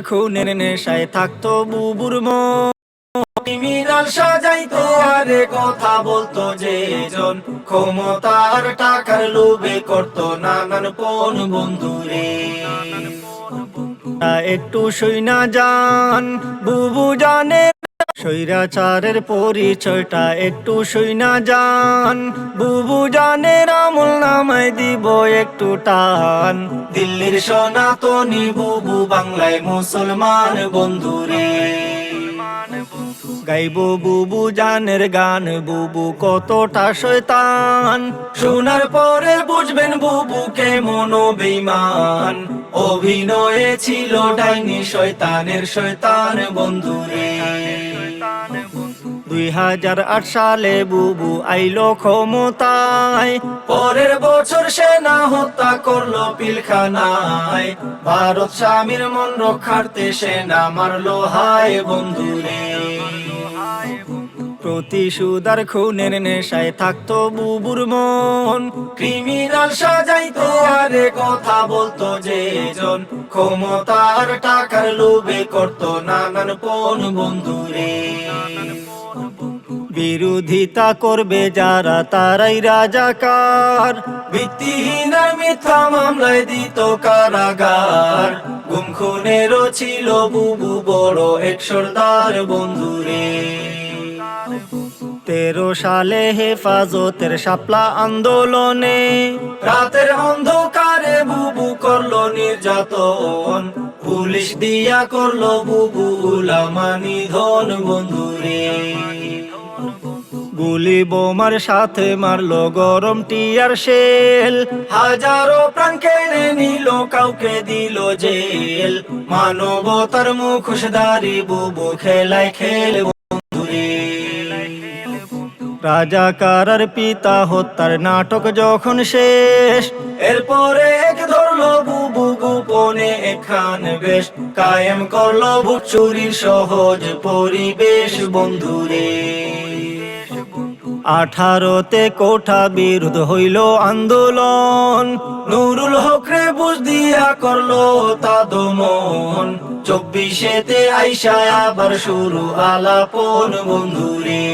খুনের নেশায় থাকতো বুবুর মন। ক্রিমিনাল সাজাইতো আরে কথা বলতো যে জন। ক্ষমতার টাকার লোভে করতো নানান পণ বন্ধুরে। একটু শুই না যান, বুবু জানে স্বৈরাচারের পরিচয়টা একটু সইনা যান। বুবু জানের আমল নামায় দিব একটু টান। দিল্লির সনাতনী বুবু বাংলায় মুসলমান বন্ধুরে। গাইব বুবু জানের গান, বুবু কতটা শয়তান। শোনার পরে বুঝবেন বুবু কেমন বেইমান অভিনয়ে ছিল ডাইনি শয়তানের শয়তান বন্ধুরে। দুই হাজার আট সালে বুবু আইলো ক্ষমতায়। পরের বছর সেনা হত্যা করল পিলখানায়। ভারত স্বামীর মন রক্ষার্থে সেনা মারলো, হায় বন্ধুরে। প্রতিশোধার খুনের নেশায় থাকতো বুবুর মন। ক্রিমিনাল সাজাইতো আরে কথা বলতো যে জন। ক্ষমতার টাকার লোভে করতো নানান পণ বন্ধুরে। বিরোধিতা করবে যারা, তারাই রাজাকার। ভিত্তিহীন মিথ্যা মামলায় দিত কারাগার। গুম খুনেরও ছিল বুবু বড় এক সর্দার বন্ধুরে। তেরো সালে হেফাজতের শাপলা আন্দোলনে রাতের অন্ধকারে বুবু করল নির্যাতন। পুলিশ দিয়া করল বুবু উলামানি ধন বন্ধুরে। গুলি বোমার সাথে মারলো গরম টিয়ার শেল। হাজারো প্রাণ কেড়ে নিল, কাউকে দিল জেল। মানবতার মুখোশধারী বুবু খেলায় খেল রাজা কারার পিতা হত্যার নাটক যখন শেষ, এরপরে এক ধরলো বুবু গোপনে এখান বেশ। কায়েম করল চুরির সহজ পরিবেশ বন্ধুরে। আঠারোতে কোঠা বিরোধ হইল আন্দোলন। নুরুল হকরে বুঝ দিয়া করল তা দমন চব্বিশেতে আইসা আবার শুরু আলাপন বন্ধুরে।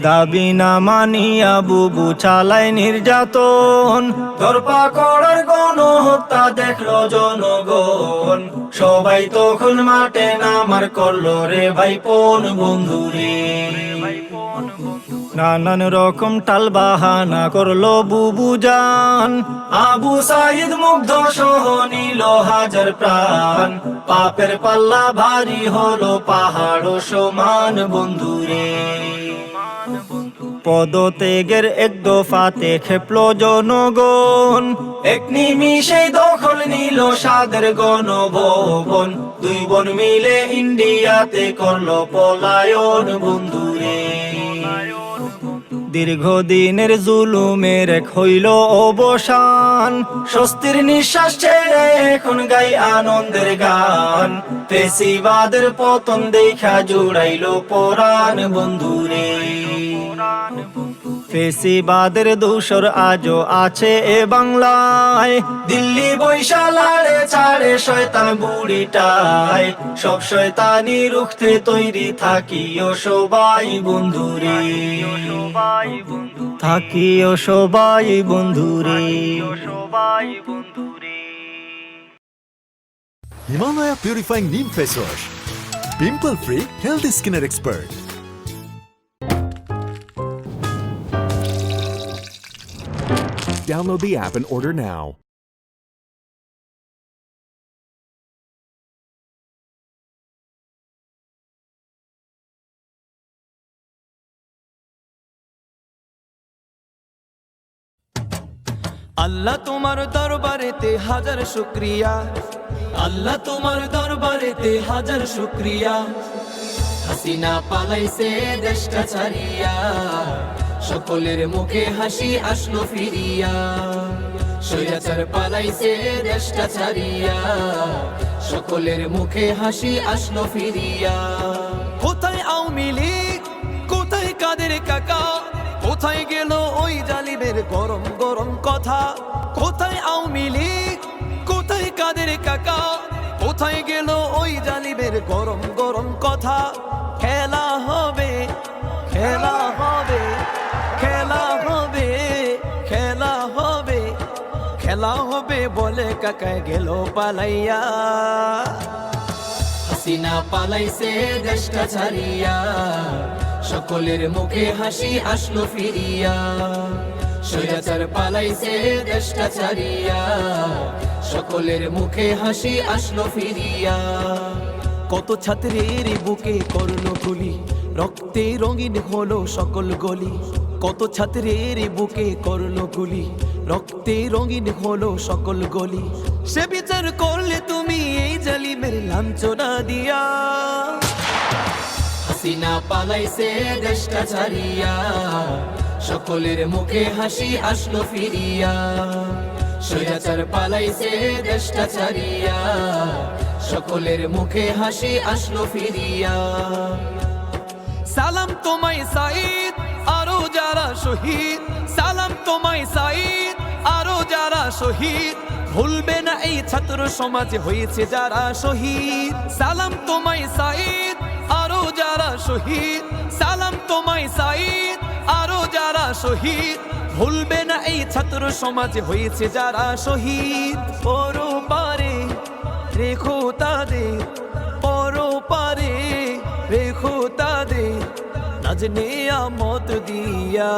দাবি না মানিয়া বুবু চালায় নির্যাতন। ধরপা করার গণহত্যা দেখল জনগণ। সবাই তখন মাঠে নামার করল রে ভাই পন বন্ধুরে। নানান রকম টাল বাহানা করল বুবু জান। আবু সাইদ মুগ্ধ সহ নিল হাজার প্রাণ। পাপের পাল্লা ভারী হলো পাহাড় সমান বন্ধুরে। পদত্যাগের এক দফাতে খেপলো জনগণ। এক নিমিষে দখল নিল সাদের গণভবন। দুই বোন মিলে ইন্ডিয়াতে করল পলায়ন বন্ধুরে। দীর্ঘদিনের জুলুমের এক হইল অবসান। স্বস্তির নিঃশ্বাস ছেড়ে এখন গাই আনন্দের গান। পেশিবাদের পতন দেখা জুড়াইল পরাণ বন্ধুরে। ফেসিবাদের দূষর আজও আছে এ বাংলায় দিল্লি বৈশালারে ছাড়ে শয়তান বুড়িটায় সব শয়তানি রুখতে তৈরি থাকিও সবাই বন্ধুরে থাকিও সবাই বন্ধুরে সবাই বন্ধুরে Himalaya Purifying Neem Face Wash. Pimple free, healthy skinner expert. Download the app and order now. আল্লাহ তোমার দরবারেতে হাজার শুক্রিয়া। আল্লাহ তোমার দরবারেতে হাজার শুক্রিয়া। হাসিনা পালাইছে দেশটা ছাড়িয়া। সকলের মুখে হাসি আসলো ফিরিয়া। স্বৈরাচার পালাইছে, দেশটা ছাড়িয়া। সকলের মুখে হাসি আসলো ফিরিয়া। কোথায় আওয়ামী কোথায় কাদের কাকা? কোথায় গেল ওই জালিমের গরম গরম কথা? কোথায় আওয়ামী লীগ? কোথায় কাদের কাকা? কোথায় গেল ওই জালিবের গরম গরম কথা? খেলা হবে খেলা হবে। খেলা হবে বলে কাকায় গেল পালাইয়া। হাসিনা পালাইছে দেশটা ছাড়িয়া। সকলের মুখে হাসি আসলো ফিরিয়া। স্বৈরাচার পালাইছে দেশটা ছাড়িয়া। সকলের মুখে হাসি আসলো ফিরিয়া। কত ছাত্রের বুকে করল গুলি রক্তে রঙিন হলো সকল গলি। কত ছাত্রের বুকে করল গুলি রক্তে রঙিন হলো সকল গলি। সে বিচার করলে তুমি এই জালিমের লাঞ্ছনা দিয়া। হাসিনা পালাইছে দেশটা ছাড়িয়া। সকলের মুখে হাসি আসলো ফিরিয়া। স্বৈরাচার পালাইছে দেশটা ছাড়িয়া। সকলের মুখে হাসি আসলো ফিরিয়া। সালাম তোমায় সাইদ আরও যারা শহীদ। শহীদ। ভুলবে না এই ছাত্র সমাজে হয়েছে যারা শহীদ। সালাম তোমায় সাইদ আরও যারা শহীদ। সালাম তোমায় সাইদ আরও যারা শহীদ। ভুলবে না এই ছাত্র সমাজে হয়েছে যারা শহীদ। পরো পারে রেখো তাদের পরো পারে রেখো তাদের। নাজনে আমত দিয়া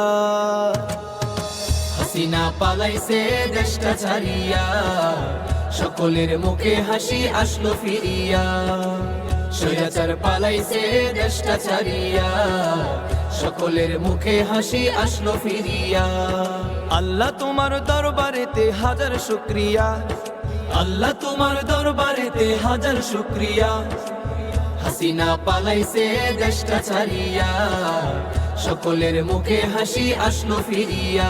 হাসিনা পালাইছে দেশটা ছাড়িয়া। সকলের মুখে হাসি আসলো ফিরিয়া। স্বৈরাচার পালাইছে দেশটা ছাড়িয়া। সকলের মুখে হাসি আসলো ফিরিয়া। আল্লাহ তোমার দরবারেতে হাজার শুক্রিয়া। আল্লাহ তোমার দরবারেতে হাজার শুক্রিয়া। হাসিনা পালাইছে দেশটা ছাড়িয়া। সকলের মুখে হাসি আসলো ফিরিয়া।